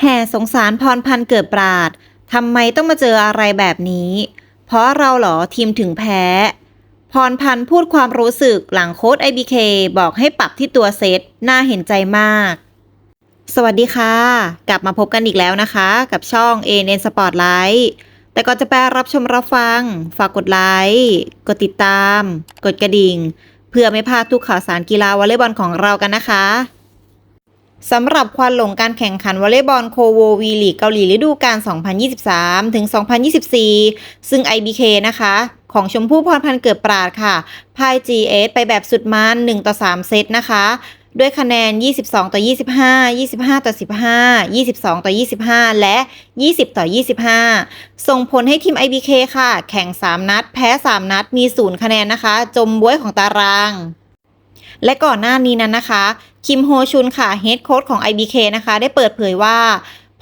แห่สงสารพรพันธ์เกิดปราดทำไมต้องมาเจออะไรแบบนี้ เพราะเราเหรอทีมถึงแพ้ พรพันธ์พูดความรู้สึกหลังโค้ด IBK บอกให้ปรับที่ตัวเซตน่าเห็นใจมาก สวัสดีค่ะ กลับมาพบกันอีกแล้วนะคะ กับช่อง ANN Spotlight แต่ก่อนจะไปรับชมรับฟัง ฝากกดไลค์กดติดตาม กดกระดิ่ง เพื่อไม่พลาดทุกข่าวสารกีฬาวอลเลย์บอลของเรากันนะคะ สำหรับควันหลงการแข่งขันวอลเลย์บอลโคโววีลีกเกาหลีฤดูกาล 2023 ถึง 2024 ซึ่ง IBK นะคะ ของชมพู่พรพันธ์เกิดปราดค่ะพ่าย GS ไปแบบสุดมัน 1 ต่อ 3 เซตนะคะ ด้วยคะแนน 22 ต่อ 25 25 ต่อ 15 22 ต่อ 25 และ 20 ต่อ 25 ส่งผลให้ทีม IBK ค่ะ แข่ง 3 นัด แพ้ 3 นัด มี 0 คะแนนนะคะ จมบ้วยของตาราง และก่อนหน้านี้นั้นนะคะ คิมโฮชุนค่ะเฮดโค้ชของ IBK นะคะ ได้เปิดเผยว่า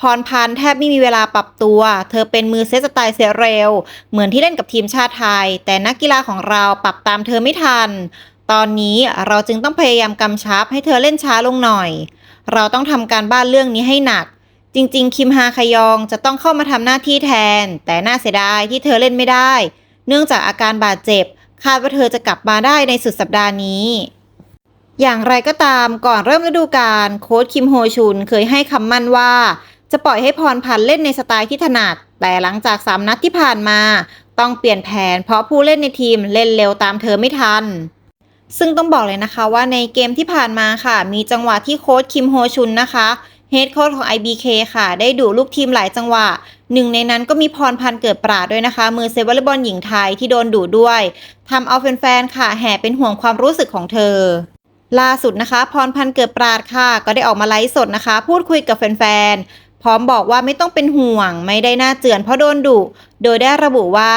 พรพันธ์แทบไม่มีเวลาปรับตัว เธอเป็นมือเซตสไตล์เสียเร็ว เหมือนที่เล่นกับทีมชาติไทย แต่นักกีฬาของเราปรับตามเธอไม่ทัน ตอนนี้เราจึงต้องพยายามกำชับให้เธอเล่นช้าลงหน่อย เราต้องทำการบ้านเรื่องนี้ให้หนัก จริง ๆ คิมฮาคยองจะต้องเข้ามาทำหน้าที่แทน แต่น่าเสียดายที่เธอเล่นไม่ได้ เนื่องจากอาการบาดเจ็บ คาดว่าเธอจะกลับมาได้ในสุดสัปดาห์นี้ อย่างไรก็ตามก่อนเริ่มฤดูกาลโค้ชคิมโฮชุนเคยให้คำมั่นว่า จะปล่อยให้พรพันธ์เล่นในสไตล์ที่ถนัด แต่หลังจากสามนัดที่ผ่านมา ต้องเปลี่ยนแผนเพราะผู้เล่นในทีมเล่นเร็วตามเธอไม่ทัน ซึ่งต้องบอกเลยนะคะว่าในเกมที่ผ่านมาค่ะ มีจังหวะที่โค้ชคิมโฮชุนนะคะเฮดโค้ชของ IBK ค่ะ ได้ดูลูกทีมหลายจังหวะ หนึ่งในนั้นก็มีพรพันธ์เกิดปราดด้วยนะคะ มือเซฟวอลเลย์บอลหญิงไทยที่โดนดูด้วยทำเอาแฟนๆค่ะ แห่เป็นห่วงความรู้สึกของเธอ ล่าสุดนะคะ พรพันธ์เกิดปราดค่ะ ก็ได้ออกมาไลฟ์สดนะคะ พูดคุยกับแฟนๆ พร้อมบอกว่าไม่ต้องเป็นห่วง ไม่ได้หน่าเจือนเพราะโดนดุ โดยได้ระบุว่า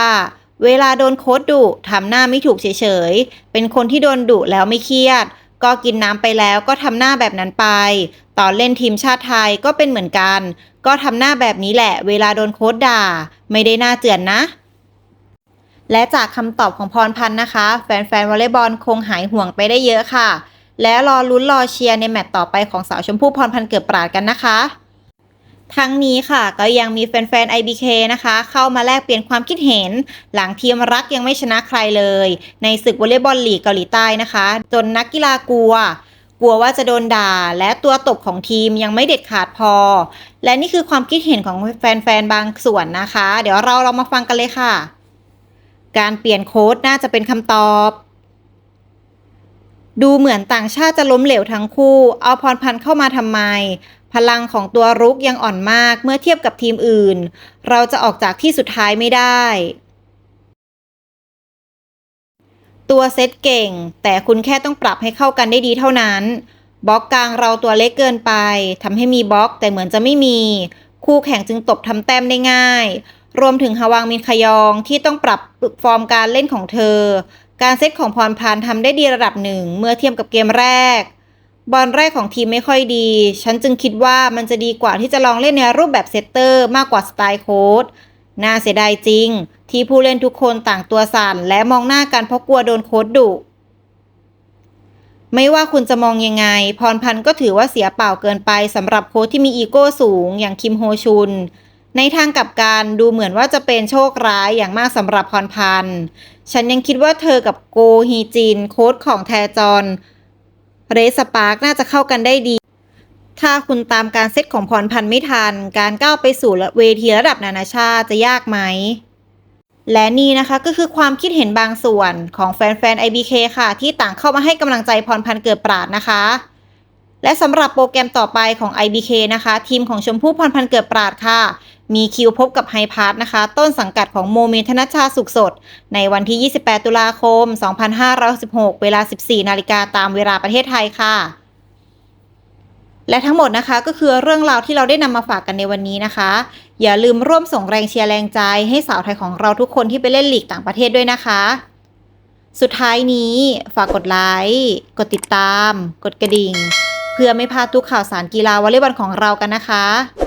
เวลาโดนโค้ดดุทำหน้าไม่ถูกเฉยๆ เป็นคนที่โดนดุแล้วไม่เครียด ก็กินน้ำไปแล้วก็ทำหน้าแบบนั้นไป ตอนเล่นทีมชาติไทยก็เป็นเหมือนกัน ก็ทำหน้าแบบนี้แหละ เวลาโดนโค้ดด่า ไม่ได้หน่าเจือนนะและจากคำตอบของพรพันธ์นะคะ แฟนๆวอลเลย์บอลคงหายห่วงไปได้เยอะค่ะ แล้วรอลุ้นรอเชียร์ในแมตตช์ต่อไปของสาวชมพู่พรพันธ์เกิดปราดกันนะคะ ทั้งนี้ค่ะก็ยังมีแฟนๆ IBK นะคะ เข้ามาแลกเปลี่ยนความคิดเห็น หลังทีมรักยังไม่ชนะใครเลย ในศึกวอลเลย์บอลลีกเกาหลีใต้นะคะ จนนักกีฬากลัวกลัวว่าจะโดนด่า และตัวตบของทีมยังไม่เด็ดขาดพอ และนี่คือความคิดเห็นของแฟนๆ บางส่วนนะคะ เดี๋ยวเราเรามาฟังกันเลยค่ะ การเปลี่ยนโค้ดน่าจะเป็นคำตอบ ดูเหมือนต่างชาติจะล้มเหลวทั้งคู่ เอาพรพันธ์เข้ามาทำไม พลังของตัวรุกยังอ่อนมากเมื่อเทียบกับทีมอื่น เราจะออกจากที่สุดท้ายไม่ได้ ตัวเซตเก่ง แต่คุณแค่ต้องปรับให้เข้ากันได้ดีเท่านั้น บล็อกกลางเราตัวเล็กเกินไปทำให้มีบล็อกแต่เหมือนจะไม่มี คู่แข่งจึงตบทำแต้มได้ง่าย รวมถึงฮาวางมินคยองที่ต้องปรับฟอร์มการเล่นของเธอ การเซตของพรพันธ์ทำได้ดีระดับหนึ่งเมื่อเทียบกับเกมแรก บอลแรกของทีมไม่ค่อยดี ฉันจึงคิดว่ามันจะดีกว่าที่จะลองเล่นในรูปแบบเซตเตอร์มากกว่าสไตล์โค้ดน่าเสียดายจริง ที่ผู้เล่นทุกคนต่างตัวสั่นและมองหน้ากันเพราะกลัวโดนโค้ดดุไม่ว่าคุณจะมองยังไง พรพันธ์ก็ถือว่าเสียเปล่าเกินไปสำหรับโค้ชที่มีอีโก้สูงอย่างคิมโฮชุน ในทางกลับการดูเหมือนว่าจะเป็นโชคร้ายอย่างมากสำหรับพรพันธ์ ฉันยังคิดว่าเธอกับโกฮีจินโค้ชของแทจอนเรสปาร์กน่าจะเข้ากันได้ดี ถ้าคุณตามการเซตของพรพันธ์ไม่ทัน การก้าวไปสู่เวทีระดับนานาชาติจะยากไหม และนี่นะคะก็คือความคิดเห็นบางส่วนของแฟนๆ IBK ค่ะ ที่ต่างเข้ามาให้กำลังใจพรพันธ์เกิดปราดนะคะ และสำหรับโปรแกรมต่อไปของ IBK นะคะ ทีมของชมพู่พรพันธ์เกิดปราดค่ะ มีคิวพบกับไฮพาร์ทนะคะ ต้นสังกัดของโมเมนธนชชาสุขสด ในวันที่ 28 ตุลาคม 2516เวลา 14 นาฬิกาตามเวลาประเทศไทยค่ะ และทั้งหมดนะคะก็คือเรื่องราวที่เราได้นำมาฝากกันในวันนี้นะคะ อย่าลืมร่วมส่งแรงเชียร์แรงใจให้สาวไทยของเราทุกคนที่ไปเล่นลีกต่างประเทศด้วยนะคะ สุดท้ายนี้ฝากกดไลค์กดติดตาม กดกระดิ่ง เพื่อไม่พลาดทุกข่าวสารกีฬาวอลเลย์บอลของเรากันนะคะ